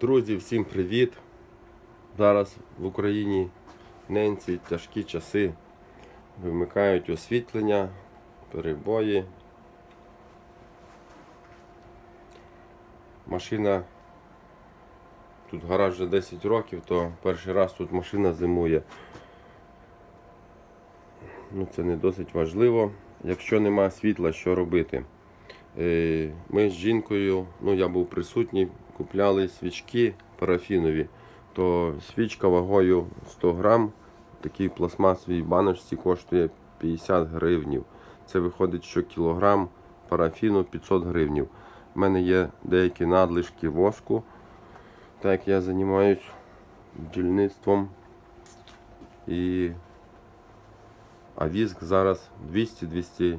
Друзі, всім привіт! Зараз в Україні ненці тяжкі часи. Вимикають освітлення, перебої. Машина тут гараж вже 10 років, то перший раз тут машина зимує. Ну, це не досить важливо. Якщо нема світла, що робити? Е, Ми з жінкою, ну я був присутній, купляли свічки парафінові, то свічка вагою 100 грам, такій пластмасовій баночці коштує 50 гривнів. Це виходить, що кілограм парафіну 500 гривнів. У мене є деякі надлишки воску, так я займаюся бджільництвом. І... А віск зараз 200-220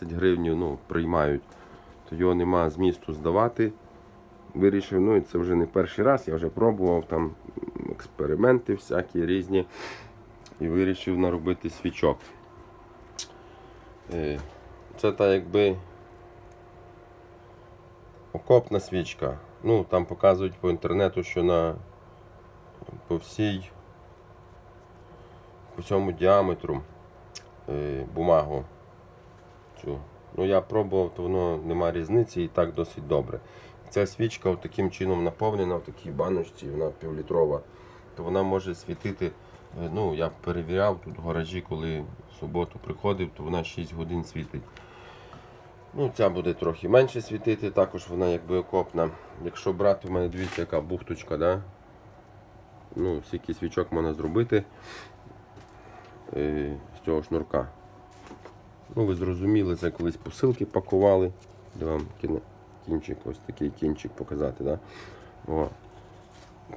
гривень ну, приймають, то його нема змісту здавати. Вирішив, ну і це вже не перший раз, я вже пробував там експерименти всякі різні і вирішив наробити свічок. Е, Це так якби окопна свічка. Ну, там показують по інтернету, що на по всій по цьому діаметру е, бумагу. Цю. Ну я пробував, то воно нема різниці і так досить добре. Ця свічка таким чином наповнена в такій баночці, вона півлітрова, то вона може світити. е, Ну, я перевіряв тут в гаражі, коли в суботу приходив, то вона 6 годин світить. Ну, ця буде трохи менше світити, також вона якби окопна. Якщо брати, в мене дивіться, яка бухточка, да? ну, скільки свічок можна зробити е, з цього шнурка. Ну, ви зрозуміли, це колись посилки пакували. Де вам кіне- кінчик, ось такий кінчик показати. Да? О.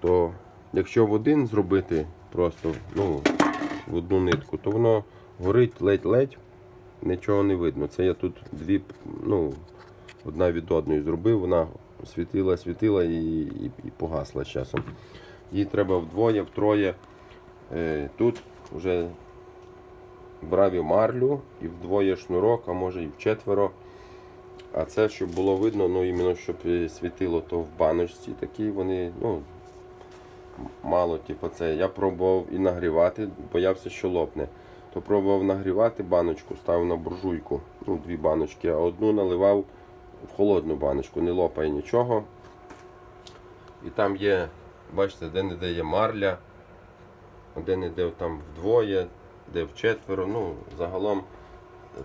То якщо в один зробити просто ну, в одну нитку, то воно горить ледь-ледь, нічого не видно. Це я тут дві, ну, одна від одної зробив, вона світила, світила і, і, і погасла з часом. Її треба вдвоє, втроє. Е, тут вже брав і марлю, і вдвоє шнурок, а може і вчетверо. А це, щоб було видно, ну іменно щоб світило, то в баночці такі вони, ну, мало, типу, це. Я пробував і нагрівати, боявся, що лопне. То пробував нагрівати баночку, ставив на буржуйку, ну, дві баночки, а одну наливав в холодну баночку, не лопає нічого. І там є, бачите, де-не-де є марля, де-не-де там вдвоє, де вчетверо. Ну, загалом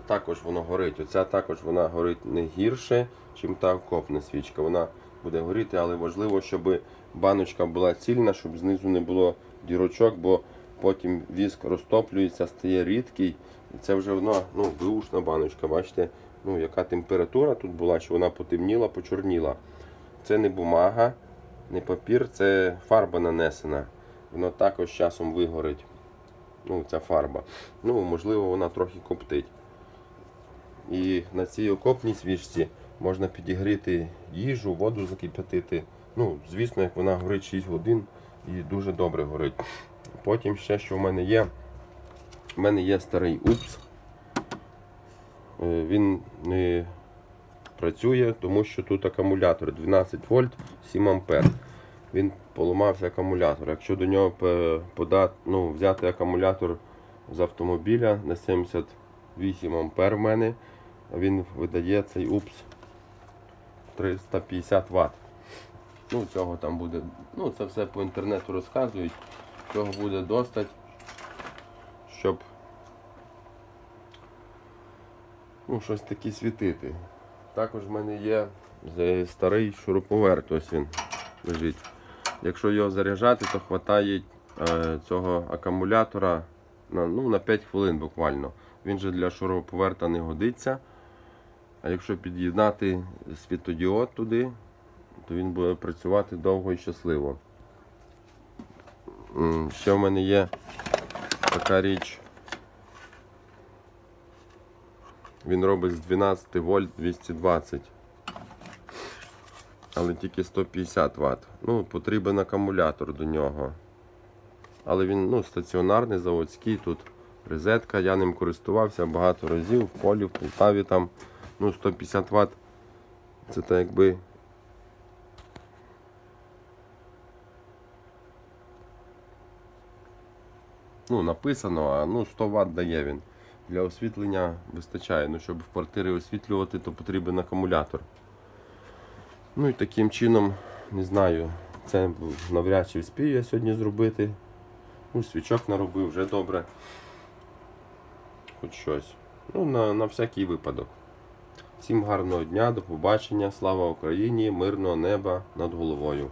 також воно горить. Оця також вона горить не гірше, чим та окопна свічка. Вона буде горіти, але важливо, щоб баночка була цільна, щоб знизу не було дірочок, бо потім віск розтоплюється, стає рідкий. І це вже вона ну, виушна баночка. Бачите, ну, яка температура тут була, що вона потемніла, почорніла. Це не бумага, не папір, це фарба нанесена. Воно також часом вигорить. Ну, ця фарба. Ну, можливо, вона трохи коптить. І на цій окопній свічці можна підігріти їжу, воду закип'ятити. Ну, звісно, як вона горить 6 годин і дуже добре горить. Потім ще, що в мене є, в мене є старий упс. Е, Він не працює, тому що тут акумулятор 12 вольт 7 ампер. Він поламався акумулятор. Якщо до нього подати, ну, взяти акумулятор з автомобіля на 78 ампер в мене, він видає цей упс 350 Вт. Ну, цього там буде. Ну, це все по інтернету розказують. Цього буде достать, щоб ну, щось таке світити. Також в мене є старий шуруповерт, ось він лежить. Якщо його заряджати, то вистачає е, цього акумулятора на, ну, на 5 хвилин буквально. Він же для шуруповерта не годиться. А якщо під'єднати світодіод туди, то він буде працювати довго і щасливо. Ще в мене є така річ. Він робить з 12 вольт 220. Але тільки 150 Вт. Ну, потрібен акумулятор до нього. Але він ну, стаціонарний, заводський, тут розетка, я ним користувався багато разів в полі, в Полтаві там. Ну, 150 ватт це так якби. Ну, написано, а ну 100 Вт дає він. Для освітлення вистачає, Ну, щоб в квартирі освітлювати, то потрібен акумулятор. Ну і таким чином, не знаю, це навряд чи вспію я сьогодні зробити. Ну, Свічок наробив вже добре. Хоч щось. Ну, на, на всякий випадок. Всім гарного дня, до побачення, слава Україні, мирного неба над головою.